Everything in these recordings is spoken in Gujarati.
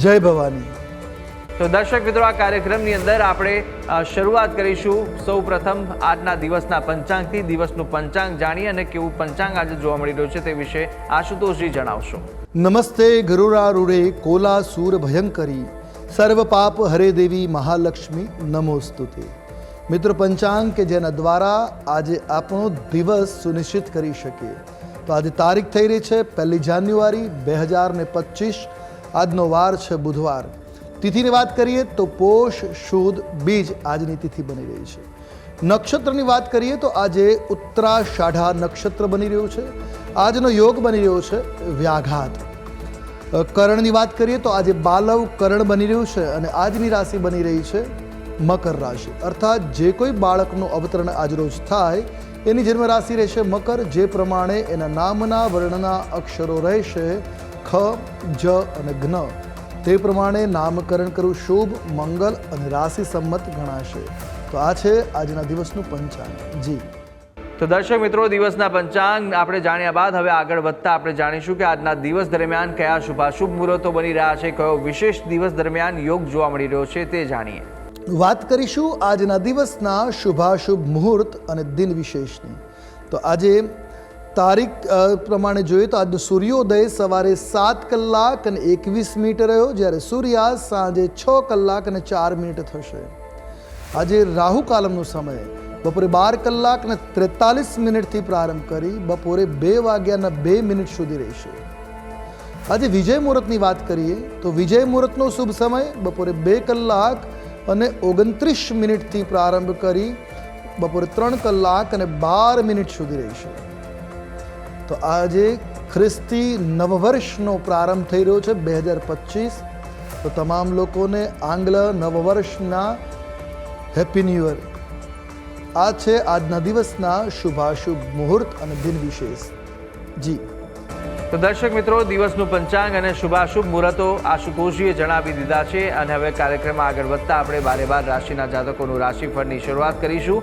જય ભવાની. તો દર્શક મિત્રો આ કાર્યક્રમની અંદર આપણે શરૂઆત કરીશું. સૌ પ્રથમ આજના દિવસના પંચાંગથી દિવસનું પંચાંગ જાણીએ અને કેવું પંચાંગ આજે જોવા મળી રહ્યું છે તે વિશે આશુતોષજી જણાવશો. નમસ્તે ગરુડારૂઢે કોલાસુર ભયંકરી. સર્વ પાપ હરે દેવી મહાલક્ષ્મી નમોસ્તુતે. મિત્રો પંચાંગ કે જેના દ્વારા આજે આપણો દિવસ સુનિશ્ચિત કરી શકીએ. તો આજે તારીખ થઈ રહી છે પહેલી જાન્યુઆરી બે હજાર ને પચીસ. આજનો વાર છે બુધવાર. તિથિની વાત કરીએ તો પોષ, શુદ્ધ, બીજ આજની તિથિ બની રહી છે. નક્ષત્રની વાત કરીએ તો આજે ઉત્તરાષાઢા નક્ષત્ર બની રહ્યું છે. આજનો યોગ બની રહ્યો છે વ્યાઘાત. કરણની વાત કરીએ તો આજે બાલવ કરણ બની રહ્યું છે અને આજની રાશિ બની રહી છે મકર રાશિ. અર્થાત જે કોઈ બાળકનું અવતરણ આજરોજ થાય, એની જન્મ રાશિ રહેશે મકર, જે પ્રમાણે એના નામના, વર્ણના, અક્ષરો રહેશે ખ જ અને જ્ઞ તે પ્રમાણે નામકરણ કરવું શુભ મંગલ અને રાશિ સંમત ગણાશે. તો આ છે આજના દિવસનું પંચાંગ. જી. તો દર્શક મિત્રો દિવસના પંચાંગ આપણે જાણ્યા બાદ હવે આગળ વધતા આપણે જાણીશું કે આજના દિવસ દરમિયાન કયા શુભાશુભ મુહૂર્તો બની રહ્યા છે કયો વિશેષ દિવસ દરમિયાન યોગ જોવા મળી રહ્યો છે તે જાણીએ. વાત કરીશું આજના દિવસના શુભાશુભ મુહૂર્ત અને દિન વિશેષની. તો આજે તારીખ પ્રમાણે જોઈએ તો આજનો સૂર્યોદય સવારે સાત કલાક અને એકવીસ મિનિટ રહ્યો. જ્યારે સૂર્યાસ્ત સાંજે છ કલાક અને ચાર મિનિટ થશે. આજે રાહુ કાલમનો સમય. બપોરે બાર કલાક અને ત્રેતાલીસ મિનિટથી પ્રારંભ કરી બપોરે બે વાગ્યાના બે મિનિટ સુધી રહેશે. આજે વિજય મુહૂર્તની વાત કરીએ તો વિજય મુહૂર્તનો શુભ સમય. બપોરે બે કલાક અને ઓગણત્રીસ મિનિટથી પ્રારંભ કરી બપોરે ત્રણ કલાક અને બાર મિનિટ સુધી રહેશે. તો આજે ખ્રિસ્તી નવવર્ષનો પ્રારંભ થઈ રહ્યો છે બે હજાર પચીસ. તો તમામ લોકોને આંગ્લ નવવર્ષના હેપી ન્યૂ યર. આ છે આજના દિવસના શુભાશુભ મુહૂર્ત અને દિન વિશેષ જી. તો દર્શક મિત્રો, દિવસનું પંચાંગ અને શુભાશુભ મુહૂર્તો આશુતોષજીએ જણાવી દીધા છે અને હવે કાર્યક્રમમાં આગળ વધતા આપણે બારે બાર રાશિના જાતકોનું રાશિફળની શરૂઆત કરીશું.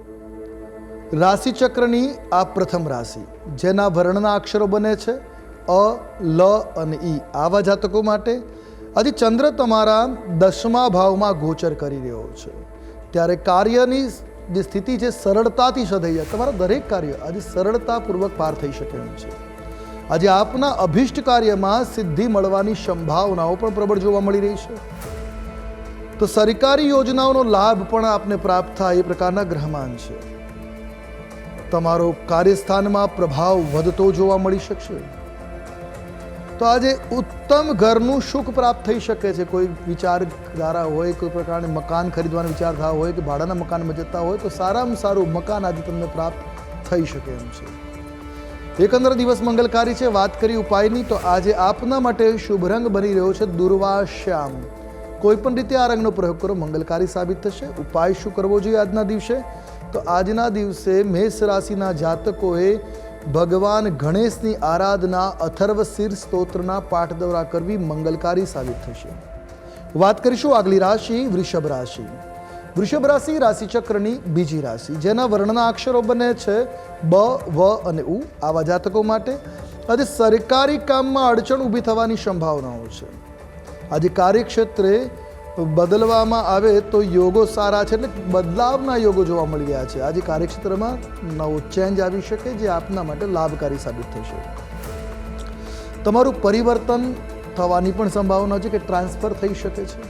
રાશિ ચક્રની આ પ્રથમ રાશિ, જેના વર્ણના અક્ષરો બને છે, અ, લ અને ઈ. આવા જાતકો માટે આજે ચંદ્ર તમારા દસમા ભાવમાં ગોચર કરી રહ્યો છે. ત્યારે કાર્યની જે સ્થિતિ છે, સરળતાથી સધાઈ જાય. તમારા દરેક કાર્ય આજે સરળતાપૂર્વક પાર થઈ શકે એમ છે. આજે આપના અભિષ્ટ કાર્યમાં સિદ્ધિ મળવાની સંભાવનાઓ પણ પ્રબળ જોવા મળી રહી છે. તો સરકારી યોજનાઓનો લાભ પણ આપને પ્રાપ્ત થાય એ પ્રકારના ગ્રહમાન છે. તમારો કાર્યસ્થાનમાં પ્રભાવ વધતો જોવા મળી શકશે. તો આજે ઉત્તમ ઘરનું સુખ પ્રાપ્ત થઈ શકે છે. કોઈ વિચારધારા હોય, કોઈ પ્રકારની મકાન ખરીદવાનો વિચારધારા હોય, કે ભાડાના મકાનમાં જતા હોય, તો સારામાં સારું મકાન આજે તમને પ્રાપ્ત થઈ શકે એમ છે. એકંદર દિવસ મંગલકારી છે. વાત કરી ઉપાયની, તો આજે આપના માટે શુભ રંગ બની રહ્યો છે દુર્વા શ્યામ કોઈ પણ રીતે આ રંગનો પ્રયોગ કરો, મંગલકારી સાબિત થશે. ઉપાય શું કરવો જોઈએ આજના દિવસે? તો આજના દિવસે મેષ રાશિના જાતકોએ ભગવાન ગણેશની આરાધના અથર્વ શિર સ્તોત્રના પાઠ દ્વારા કરવી મંગલકારી સાબિત થશે. વાત કરીશું આગલી રાશિ, વૃષભ રાશિ. વૃષભ રાશિ રાશિચક્રની બીજી રાશિ, જેના વર્ણના અક્ષરો બને છે બ, વ અને ઉ આવા જાતકો માટે. આજે સરકારી કામમાં અડચણ ઊભી થવાની સંભાવનાઓ છે. આજે કાર્યક્ષેત્રે બદલવામાં આવે તો યોગો સારા છે એટલે બદલાવના યોગો જોવા મળી રહ્યા છે. આજે કાર્યક્ષેત્રમાં નવો ચેન્જ આવી શકે જે આપના માટે લાભકારી સાબિત થશે. તમારું પરિવર્તન થવાની પણ સંભાવના છે કે ટ્રાન્સફર થઈ શકે છે.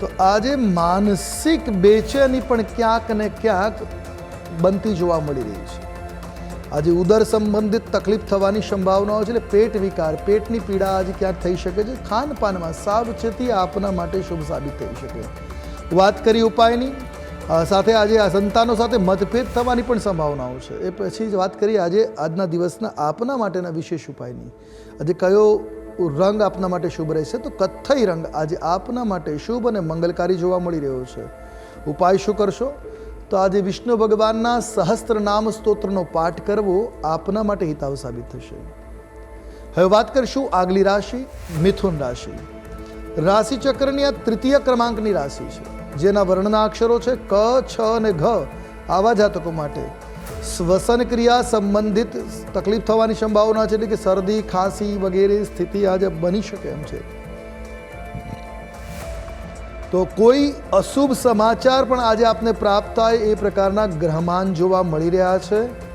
તો આજે માનસિક બેચેની પણ ક્યાંક ને ક્યાંક બનતી જોવા મળી રહી છે. આજે ઉદર સંબંધિત તકલીફ થવાની સંભાવનાઓ છે, એટલે પેટ વિકાર, પેટની પીડા આજે ક્યાંક થઈ શકે છે. ખાનપાનમાં સાવચેતી આપના માટે શુભ સાબિત થઈ શકે. વાત કરી ઉપાયની. સાથે આજે આ સંતાનો સાથે મતભેદ થવાની પણ સંભાવનાઓ છે. એ પછી જ વાત કરીએ આજે આજના દિવસના આપના માટેના વિશેષ ઉપાયની. આજે કયો રંગ આપના માટે શુભ રહેશે? તો કથ્થઈ રંગ આજે આપના માટે શુભ અને મંગલકારી જોવા મળી રહ્યો છે. ઉપાય શું કરશો? તો આજે વિષ્ણુ ભગવાનના સહસ્ત્ર નામ સ્તોત્રનો પાઠ કરવો આપના માટે હિતાવ સાબિત થશે. હવે વાત કરીશું આગલી રાશિ, મિથુન રાશિ. રાશિ ચક્રની આ તૃતીય ક્રમાંકની રાશિ છે, જેના વર્ણના અક્ષરો છે ક, છ અને ઘ. આવા જાતકો માટે શ્વસન ક્રિયા સંબંધિત તકલીફ થવાની સંભાવના છે, એટલે કે શરદી, ખાંસી વગેરે સ્થિતિ આજે બની શકે એમ છે. તો કોઈ અશુભ સમાચાર પણ આજે આપને પ્રાપ્ત થાય એ પ્રકારના ગ્રહમાન જોવા મળી રહ્યા છે.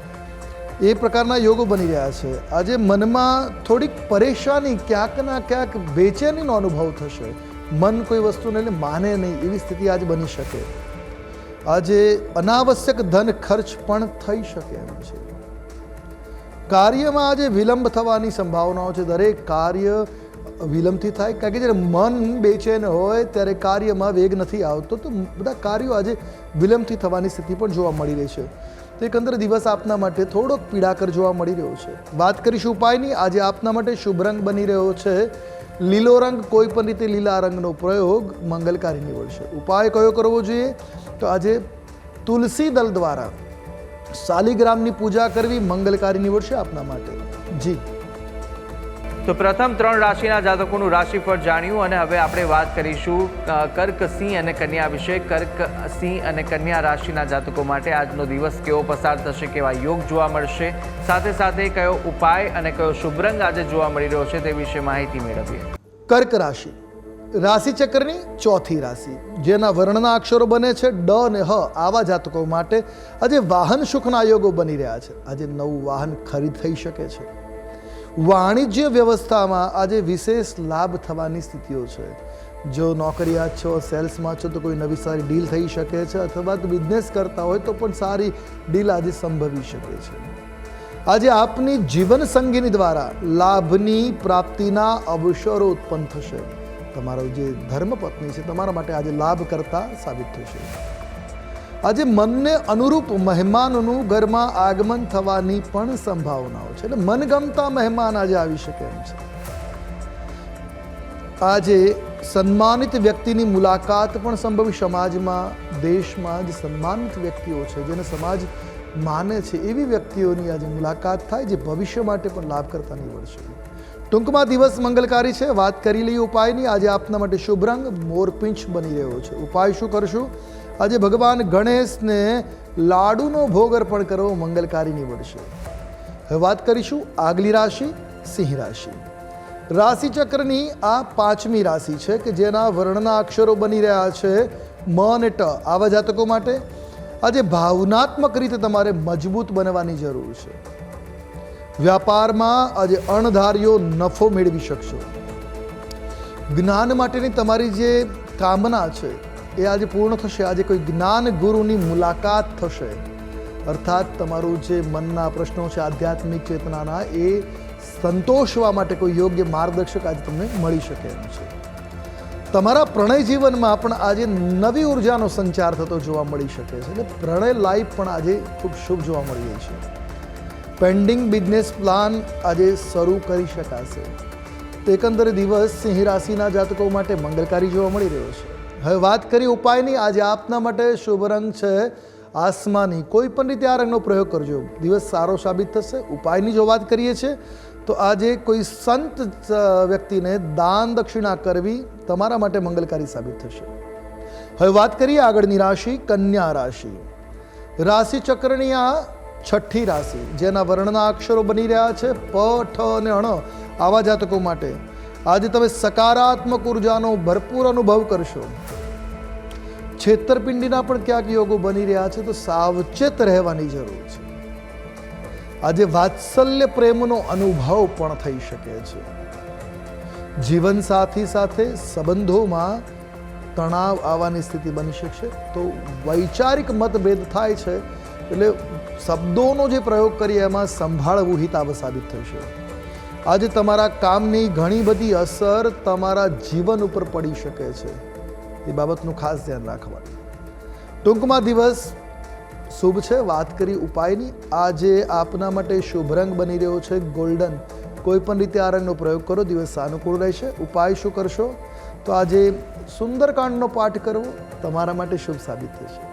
એ પ્રકારના યોગો બની રહ્યા છે. આજે મનમાં થોડીક પરેશાની ક્યાંકના ક્યાંક બેચેનીનો અનુભવ થશે. મન કોઈ વસ્તુને માને નહીં એવી સ્થિતિ આજે બની શકે. આજે અનાવશ્યક ધન ખર્ચ પણ થઈ શકે એમ છે. કાર્યમાં આજે વિલંબ થવાની સંભાવનાઓ છે. દરેક કાર્ય વિલંબથી થાય. કારણ કે જ્યારે મન બેચેન હોય, ત્યારે કાર્યમાં વેગ નથી આવતો. તો બધા કાર્યો આજે વિલંબથી થવાની સ્થિતિ પણ જોવા મળી રહી છે. તો એકંદર દિવસ આપના માટે થોડોક પીડાકર જોવા મળી રહ્યો છે. વાત કરીશું ઉપાયની આજે આપના માટે શુભ રંગ બની રહ્યો છે. લીલો રંગ કોઈ પણ રીતે લીલા રંગનો પ્રયોગ મંગલકારી નીવડશે. ઉપાય કયો કરવો જોઈએ? તો આજે તુલસી દલ દ્વારા શાલિગ્રામની પૂજા કરવી મંગલકારી નીવડશે આપના માટે. જી. તો પ્રથમ ત્રણ રાશિના જાતકોનું રાશિફળ જાણ્યું અને હવે આપણે વાત કરીશું કર્ક સિંહ અને કન્યા વિશે. કર્ક સિંહ અને કન્યા રાશિના જાતકો માટે આજનો દિવસ કેવો પસાર થશે, કેવા યોગ જોવા મળશે, સાથે સાથે કયો ઉપાય અને કયો શુભ રંગ આજે જોવા મળી રહ્યો છે તે વિશે માહિતી મેળવીએ. કર્ક રાશિ. રાશિચક્રની ચોથી રાશિ. જેના વર્ણના અક્ષરો બને છે ડ અને હ. આવા જાતકો માટે આજે વાહન સુખના યોગો બની રહ્યા છે. આજે નવું વાહન ખરીદ થઈ શકે છે. વાણિજ્ય વ્યવસ્થામાં આજે વિશેષ લાભ થવાની સ્થિતિઓ છે. જો નોકરિયાત છો સેલ્સમાં છો, તો કોઈ નવી સારી ડીલ થઈ શકે છે અથવા તો બિઝનેસ કરતા હોય તો પણ સારી ડીલ આજે સંભવી શકે છે. આજે આપની જીવન સંગીની દ્વારા લાભની પ્રાપ્તિના અવસરો ઉત્પન્ન થશે. તમારો જે ધર્મપત્ની છે, તમારા માટે આજે લાભ કરતા સાબિત થશે. આજે મનને અનુરૂપ મહેમાનોનું ઘરમાં આગમન થવાની પણ સંભાવનાઓ છે. એટલે મનગમતા મહેમાન આજે આવી શકે એમ છે. આજે સન્માનિત વ્યક્તિની મુલાકાત પણ સંભવી. સમાજમાં, દેશમાં જે સન્માનિત વ્યક્તિઓ છે, જેને સમાજ માને છે. એવી વ્યક્તિઓની આજે મુલાકાત થાય જે ભવિષ્ય માટે પણ લાભ કરતા નીવડશે ટૂંકમાં દિવસ મંગલકારી છે. વાત કરી લઈએ ઉપાયની. આજે આપના માટે શુભ રંગ મોરપીંછ બની રહ્યો છે. ઉપાય શું કરશું? આજે ભગવાન ગણેશને લાડુનો ભોગ અર્પણ કરવો મંગલકારી નીવડશે હવે વાત કરીશું આગલી રાશિ, સિંહ રાશિ. રાશિ ચક્રની આ પાંચમી રાશિ છે કે જેના વર્ણના અક્ષરો બની રહ્યા છે મ અને ટ, આવા જાતકો માટે. આજે ભાવનાત્મક રીતે તમારે મજબૂત બનવાની જરૂર છે. વ્યાપારમાં આજે અણધાર્યો નફો મેળવી શકશો. જ્ઞાન માટેની તમારી જે કામના છે એ આજે પૂર્ણ થશે. આજે કોઈ જ્ઞાન ગુરુની મુલાકાત થશે. અર્થાત તમારું જે મનના પ્રશ્નો છે, આધ્યાત્મિક ચેતનાના, એ સંતોષવા માટે કોઈ યોગ્ય માર્ગદર્શક આજે તમને મળી શકે એમ છે. તમારા પ્રણય જીવનમાં પણ આજે નવી ઉર્જાનો સંચાર થતો જોવા મળી શકે છે. એટલે પ્રણય લાઈફ પણ આજે ખૂબ શુભ જોવા મળી રહી છે. પેન્ડિંગ બિઝનેસ પ્લાન આજે શરૂ કરી શકાશે. એકંદરે દિવસ સિંહ રાશિના જાતકો માટે મંગલકારી જોવા મળી રહ્યો છે. હવે વાત કરી ઉપાયની. આજે આપના માટે શુભ રંગ છે આસમાની. કોઈ પણ રીતે આ રંગનો પ્રયોગ કરજો. દિવસ સારો સાબિત થશે. ઉપાયની જો વાત કરીએ છીએ, તો આજે કોઈ સંત વ્યક્તિને દાન દક્ષિણા કરવી તમારા માટે મંગલકારી સાબિત થશે. હવે વાત કરીએ આગળની રાશિ, કન્યા રાશિ. રાશિ ચક્રની આ છઠ્ઠી રાશિ, જેના વર્ણના અક્ષરો બની રહ્યા છે, પ, ઠ અને અણ આવા જાતકો માટે. આજે તમે સકારાત્મક ઉર્જાનો ભરપૂર અનુભવ કરશો. છેતરપિંડીના પણ ક્યાંક યોગો બની રહ્યા છે, તો સાવચેત રહેવાની જરૂર છે. આજે વાત્સલ્ય પ્રેમનો અનુભવ પણ થઈ શકે છે. જીવન સાથી સાથે સંબંધોમાં તણાવ આવવાની સ્થિતિ બની શકશે, તો વૈચારિક મતભેદ થાય છે, એટલે શબ્દોનો જે પ્રયોગ કરીએ, એમાં સંભાળવું હિતાવ સાબિત થશે. આજે તમારા કામની ઘણી બધી અસર તમારા જીવન ઉપર પડી શકે છે. એ બાબતનું ખાસ ધ્યાન રાખવાનું. ટૂંકમાં દિવસ, શુભ છે. વાત કરી ઉપાયની. આજે આપના માટે શુભ રંગ બની રહ્યો છે. ગોલ્ડન. કોઈ પણ રીતે આ રંગનો પ્રયોગ કરો. દિવસ સાનુકૂળ રહેશે. ઉપાય શું કરશો? તો આજે સુંદરકાંડનો પાઠ કરવો તમારા માટે શુભ સાબિત થશે.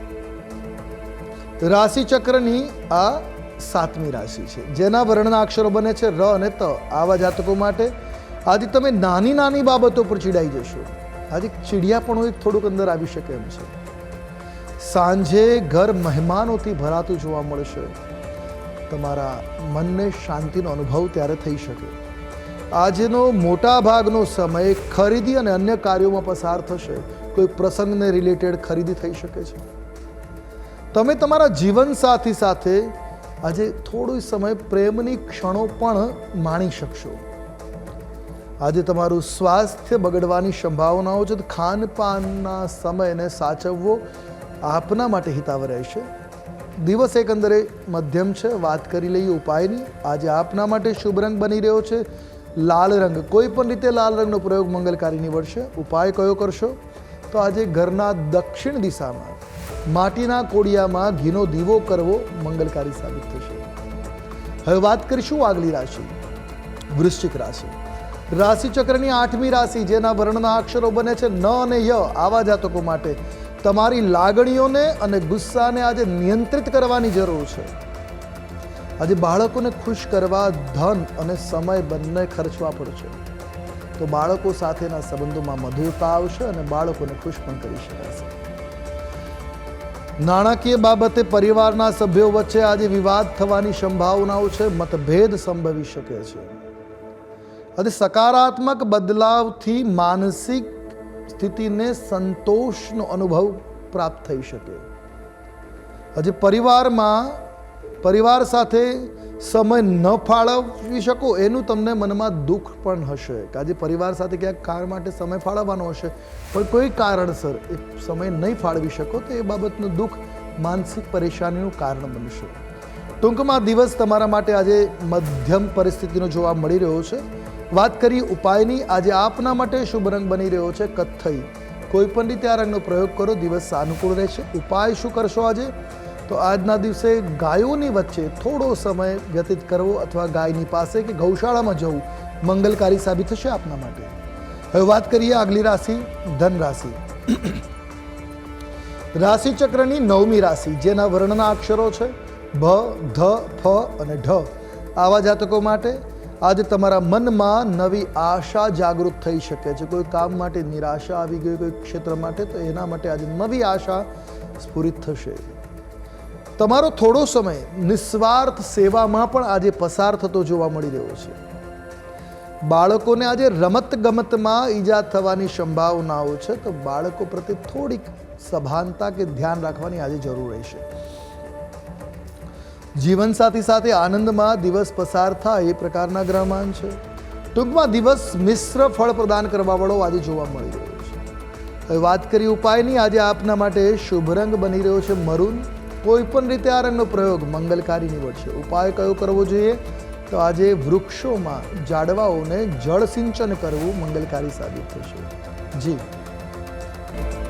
રાશિ ચક્રની આ સાતમી રાશિ છે. જેના વર્ણના અક્ષરો બને છે ર અને ત. આવા જાતકો માટે આજે તમે નાની નાની બાબતો પર ચીડાઈ જશો. આજે ચીડિયાપણું એક થોડુંક અંદર આવી શકે એમ છે. સાંજે ઘર મહેમાનોથી ભરાતું જોવા મળશે. તમારા મનને શાંતિનો અનુભવ ત્યારે થઈ શકે. આજનો મોટા ભાગનો સમય ખરીદી અને અન્ય કાર્યોમાં પસાર થશે. કોઈ પ્રસંગને રિલેટેડ ખરીદી થઈ શકે છે. તમે તમારા જીવનસાથી સાથે આજે થોડો સમય પ્રેમની ક્ષણો પણ માણી શકશો. આજે તમારું સ્વાસ્થ્ય બગડવાની સંભાવનાઓ છે, તો ખાનપાનના સમયને સાચવવો આપના માટે હિતાવ રહેશે. દિવસ એકંદરે મધ્યમ છે, વાત કરી લઈએ ઉપાયની. આજે આપના માટે શુભ રંગ બની રહ્યો છે, લાલ રંગ. કોઈ પણ રીતે લાલ રંગનો પ્રયોગ મંગલકારી નીવડશે. ઉપાય કયો કરશો? તો આજે ઘરના દક્ષિણ દિશામાં માટીના કોડિયામાં ઘીનો દીવો કરવો મંગલકારી સાબિત થશે. હવે વાત કરીશું આગલી રાશિ, વૃશ્ચિક રાશિ. રાશિચક્રની આઠમી રાશિ, જેના વર્ણના અક્ષરો બને છે ન અને ય, આવા જાતકો માટે તમારી લાગણીઓને અને ગુસ્સાને આજે નિયંત્રિત કરવાની જરૂર છે. આજે બાળકોને ખુશ કરવા ધન અને સમય બંને ખર્ચવા પડશે. તો બાળકો સાથેના સંબંધોમાં મધુરતા આવશે અને બાળકોને ખુશ પણ કરી શકાશે. નાણાકીય બાબતે પરિવારના સભ્યો વચ્ચે આજે વિવાદ થવાની સંભાવનાઓ છે, મતભેદ સંભવી શકે છે. અને સકારાત્મક બદલાવથી માનસિક સ્થિતિને સંતોષનો અનુભવ પ્રાપ્ત થઈ શકે. આજે પરિવારમાં પરિવાર સાથે સમય ન ફાળવી શકો, એનું તમને મનમાં દુઃખ પણ હશે. કે આજે પરિવાર સાથે ક્યાંક કાર માટે સમય ફાળવવાનો હશે, પણ કોઈ કારણસર એ સમય નહીં ફાળવી શકો, તો એ બાબતનું દુઃખ, માનસિક પરેશાનીનું કારણ બનશે. ટૂંકમાં દિવસ તમારા માટે આજે મધ્યમ પરિસ્થિતિનો જોવા મળી રહ્યો છે. વાત કરીએ ઉપાયની, આજે આપના માટે શુભ રંગ બની રહ્યો છે કથ્થઈ. કોઈ પણ રીતે આ રંગનો પ્રયોગ કરો, દિવસ સાનુકૂળ રહેશે. ઉપાય શું કરશો આજે? તો આજના દિવસે ગાયોની વચ્ચે થોડો સમય વ્યતીત કરવો અથવા ગાયની પાસે કે ગૌશાળામાં જવું મંગલકારી સાબિત થશે આપના માટે. હવે વાત કરીએ આગલી રાશિ ધન રાશિ રાશિચક્રની નવમી રાશિ, જેના વર્ણના અક્ષરો છે ભ ધ, ફ અને ઢ. આવા જાતકો માટે આજે તમારા મનમાં નવી આશા જાગૃત થઈ શકે છે. કોઈ કામ માટે નિરાશા આવી ગઈ, કોઈ ક્ષેત્ર માટે, તો એના માટે આજે નવી આશા સ્ફુરિત થશે. તમારો થોડો સમય નિસ્વાર્થ સેવામાં પણ આજે પસાર થતો જોવા મળી રહ્યો છે. બાળકોને આજે રમત ગમતમાં ઈજા થવાની સંભાવનાઓ છે, તો બાળકો પ્રત્યે થોડીક સભાનતા કે ધ્યાન રાખવાની આજે જરૂર રહેશે જીવનસાથી સાથે આનંદમાં દિવસ પસાર થાય એ પ્રકારના ગ્રહમાન છે. ટૂંકમાં દિવસ મિશ્ર ફળ પ્રદાન કરવાવાળો આજે જોવા મળી રહ્યો છે. હવે વાત કરી ઉપાયની. આજે આપના માટે શુભ રંગ બની રહ્યો છે મરૂન. કોઈ પણ રીતે આ રંગનો પ્રયોગ મંગલકારી નીવડશે. ઉપાય કયો કરવો જોઈએ? તો આજે વૃક્ષોમાં ઝાડવાઓને જળ સિંચન કરવું મંગલકારી સાબિત થશે. જી.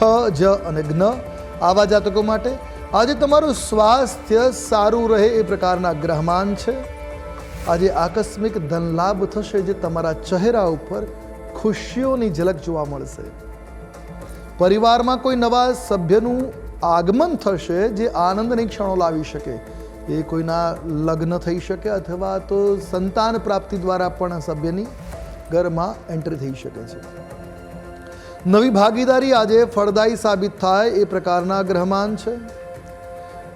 ખ, જ અને જ્ઞ આવા જાતકો માટે. આજે તમારું સ્વાસ્થ્ય સારું રહે એ પ્રકારના ગ્રહમાન છે. આજે આકસ્મિક ધનલાભ થશે જે તમારા ચહેરા ઉપર ખુશીઓની ઝલક જોવા મળશે. પરિવારમાં કોઈ નવા સભ્યનું આગમન થશે જે આનંદની ક્ષણો લાવી શકે. એ કોઈના લગ્ન થઈ શકે અથવા તો સંતાન પ્રાપ્તિ દ્વારા પણ સભ્યની ઘરમાં એન્ટ્રી થઈ શકે છે. નવી ભાગીદારી આજે ફળદાયી સાબિત થાય એ પ્રકારના ગ્રહમાન છે.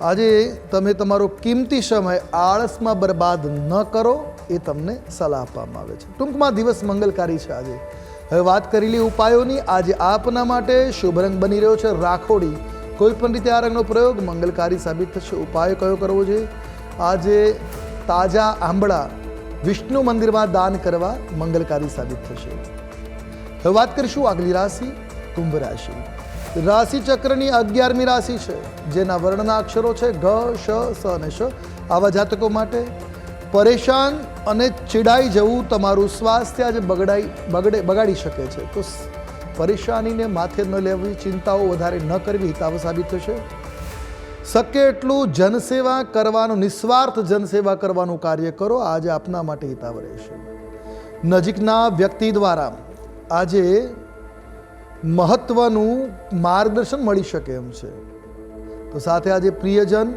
આજે તમે તમારો કિંમતી સમય આળસમાં બરબાદ ન કરો એ તમને સલાહ આપવામાં આવે છે. ટૂંકમાં દિવસ મંગલકારી છે આજે. હવે વાત કરેલી ઉપાયોની, આજે આપના માટે શુભ રંગ બની રહ્યો છે રાખોડી. કોઈ પણ રીતે આ રંગનો પ્રયોગ મંગલકારી સાબિત થશે. ઉપાય કયો કરવો જોઈએ? આજે તાજા આંબળા વિષ્ણુ મંદિરમાં દાન કરવા મંગલકારી સાબિત થશે. હવે વાત કરીશું આગલી રાશિ કુંભ રાશિ. રાશિ ચક્રની અગિયારમી રાશિ છે, જેના વર્ણના અક્ષરો છે ઘ, શ, સ અને શ. આવા જાતકો માટે પરેશાન અને ચીડાઈ જવું તમારું સ્વાસ્થ્ય આજે બગડાઈ, બગડે, બગાડી શકે છે. તો પરેશાનીને માથે ન લેવી, ચિંતાઓ વધારે ન કરવી હિતાવ સાબિત થશે. શક્ય એટલું જનસેવા કરવાનું, નિસ્વાર્થ જનસેવા કરવાનું કાર્ય કરો, આજે આપના માટે હિતાવ રહેશે. નજીકના વ્યક્તિ દ્વારા આજે મહત્વનું માર્ગદર્શન મળી શકે એમ છે. તો સાથે આજે પ્રિયજન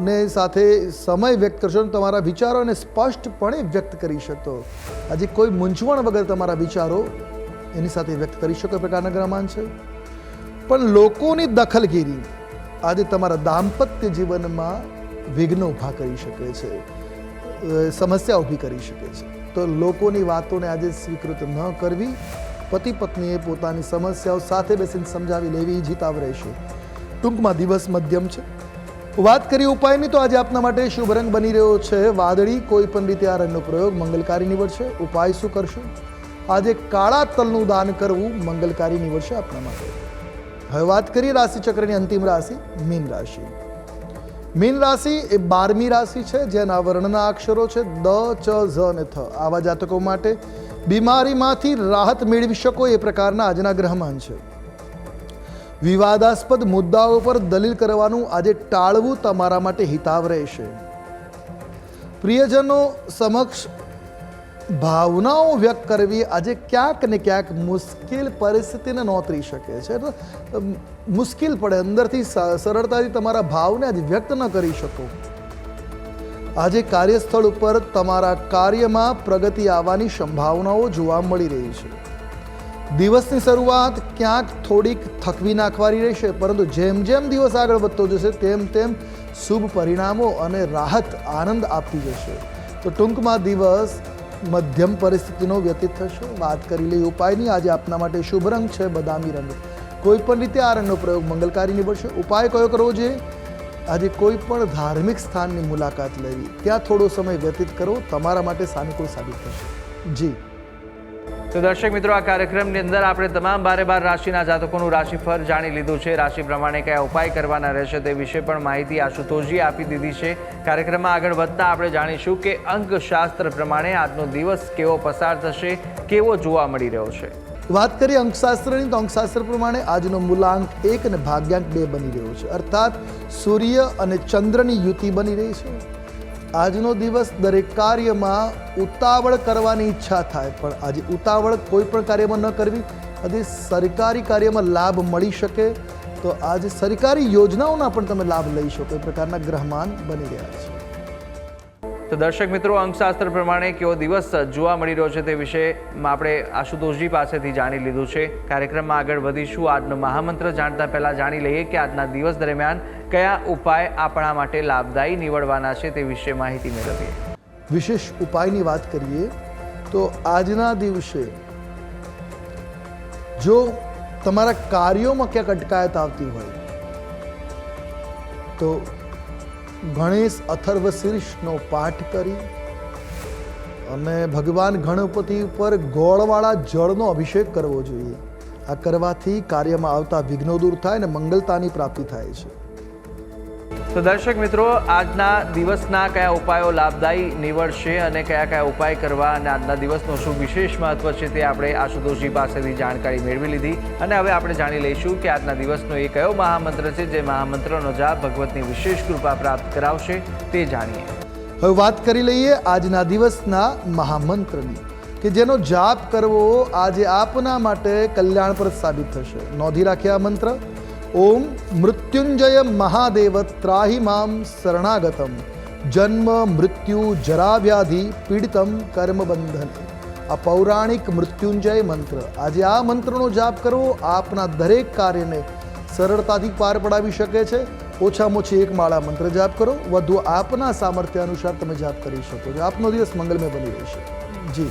ને સાથે સમય વ્યક્ત કરશો તમારા વિચારોને સ્પષ્ટપણે વ્યક્ત કરી શકતો આજે કોઈ મૂંઝવણ વગર તમારા વિચારો એની સાથે વ્યક્ત કરી શકો એ પ્રકારના ગ્રહમાન છે. પણ લોકોની દખલગીરી આજે તમારા દાંપત્ય જીવનમાં વિઘ્ન ઊભા કરી શકે છે. સમસ્યા ઊભી કરી શકે છે. તો લોકોની વાતોને આજે સ્વીકૃત ન કરવી. પતિ પત્નીએ પોતાની સમસ્યાઓ સાથે બેસીને સમજાવી લેવી જીતાવ રહેશે. ટૂંકમાં દિવસ મધ્યમ છે. વાત કરી ઉપાયની તો આજે આપના માટે શુભ રંગ બની રહ્યો છે. વાદળી કોઈ પણ રીતે આ રંગનો પ્રયોગ મંગલકારી નીવડશે. ઉપાય શું કરશો? આજે કાળા તલનું દાન કરવું મંગલકારી નીવડશે આપના માટે. હવે વાત કરીએ રાશિચક્રની અંતિમ રાશિ મીન રાશિ. મીન રાશિ એ બારમી રાશિ છે, જેના વર્ણના અક્ષરો છે દ, ચ, ઝ અને થ. આવા જાતકો માટે બીમારીમાંથી રાહત મેળવી શકો એ પ્રકારના આજના ગ્રહમાન છે. વિવાદાસ્પદ મુદ્દાઓ પર દલીલ કરવાનું આજે ટાળવું તમારા માટે હિતાવ રહેશે. પ્રિયજનો સમક્ષ ભાવનાઓ વ્યક્ત કરવી આજે ક્યાંક ને ક્યાંક મુશ્કેલ પરિસ્થિતિને નોતરી શકે છે. મુશ્કેલ પડે, અંદરથી સરળતાથી તમારા ભાવને આજે વ્યક્ત ન કરી શકો. આજે કાર્યસ્થળ ઉપર તમારા કાર્યમાં પ્રગતિ આવવાની સંભાવનાઓ જોવા મળી રહી છે. દિવસની શરૂઆત ક્યાંક થોડીક થકવી નાખવાની રહેશે, પરંતુ જેમ જેમ દિવસ આગળ વધતો જશે, તેમ તેમ શુભ પરિણામો અને રાહત આનંદ આપતી જશે. તો ટૂંકમાં દિવસ મધ્યમ પરિસ્થિતિનો વ્યતીત થશે. વાત કરી લઈ ઉપાયની. આજે આપના માટે શુભ રંગ છે બદામી રંગ. કોઈ પણ રીતે આ રંગનો પ્રયોગ મંગલકારી નીવડશે ઉપાય કયો કરવો જોઈએ? આજે કોઈ પણ ધાર્મિક સ્થાનની મુલાકાત લેવી. ત્યાં થોડો સમય વ્યતીત કરો. તમારા માટે સાનુકૂળ સાબિત થશે. જી. તો દર્શક મિત્રો, આ કાર્યક્રમની અંદર આપણે તમામ બારે બાર રાશિના જાતકોનું રાશિફળ જાણી લીધું છે. રાશિ પ્રમાણે કયા ઉપાય કરવાના રહેશે તે વિશે પણ માહિતી આશુતોષજી આપી દીધી છે. કાર્યક્રમમાં આગળ વધતા આપણે જાણીશું કે અંકશાસ્ત્ર પ્રમાણે આજનો દિવસ કેવો પસાર થશે, કેવો જોવા મળી રહ્યો છે. વાત કરીએ અંકશાસ્ત્રની, તો અંકશાસ્ત્ર પ્રમાણે આજનો મૂલાંક એક અને ભાગ્યાંક બે બની રહ્યો છે. અર્થાત સૂર્ય અને ચંદ્રની યુતિ બની રહી છે. આજનો દિવસ દરેક કાર્યમાં ઉતાવળ કરવાની ઈચ્છા થાય, પણ આજે ઉતાવળ કોઈ પણ કાર્યમાં ન કરવી. આજે સરકારી કાર્યમાં લાભ મળી શકે તો આજે સરકારી યોજનાઓના પણ તમે લાભ લઈ શકો. એ પ્રકારના ગ્રહમાન બની રહ્યા છે. તો દર્શક મિત્રો, અંકશાસ્ત્ર પ્રમાણે કેવો દિવસ જોવા મળી રહ્યો છે તે વિશે આપણે આશુતોષજી પાસેથી જાણી લીધું છે. કાર્યક્રમમાં આગળ વધીશું. આજનો મહામંત્ર જાણતા પહેલાં જાણી લઈએ કે આજના દિવસ દરમિયાન કયા ઉપાય આપણા માટે લાભદાયી નીવડવાના છે તે વિશે માહિતી મેળવીએ. વિશેષ ઉપાયની વાત કરીએ તો આજના દિવસે જો તમારા કાર્યોમાં ક્યાંક અટકાયત આવતી હોય, તો ગણેશ અથર્વ શીર્ષનો પાઠ કરી અને ભગવાન ગણપતિ ઉપર ગોળવાળા જળનો અભિષેક કરવો જોઈએ. આ કરવાથી કાર્યમાં આવતા વિઘ્નો દૂર થાય અને મંગલતાની પ્રાપ્તિ થાય છે. તો દર્શક મિત્રો, આજના દિવસના કયા ઉપાયો લાભદાયી નીવડશે અને કયા કયા ઉપાય કરવા અને આજના દિવસનો શું વિશેષ મહત્વ છે તે આપણે આશુતોષજી પાસેથી જાણકારી મેળવી લીધી. અને હવે આપણે જાણી લઈશું કે આજના દિવસનો એ કયો મહામંત્ર છે જે મહામંત્રનો જાપ ભગવતની વિશેષ કૃપા પ્રાપ્ત કરાવશે તે જાણીએ. હવે વાત કરી લઈએ આજના દિવસના મહામંત્રની, કે જેનો જાપ કરવો આજે આપના માટે કલ્યાણપ્રદ સાબિત થશે. નોંધી રાખ્યા મંત્ર. ઓમ મૃત્યુંજય મહાદેવ ત્રાહી મામ શરણાગતમ. જન્મ મૃત્યુ જરાવ્યાધિ પીડિતમ કર્મબંધન. આ પૌરાણિક મૃત્યુંજય મંત્ર. આજે આ મંત્રનો જાપ કરવો આપના દરેક કાર્યને સરળતાથી પાર પડાવી શકે છે. ઓછામાં ઓછી એક માળા મંત્ર જાપ કરો. વધુ આપના સામર્થ્ય અનુસાર તમે જાપ કરી શકો છો. આપનો દિવસ મંગલમય બની રહેશે. જી.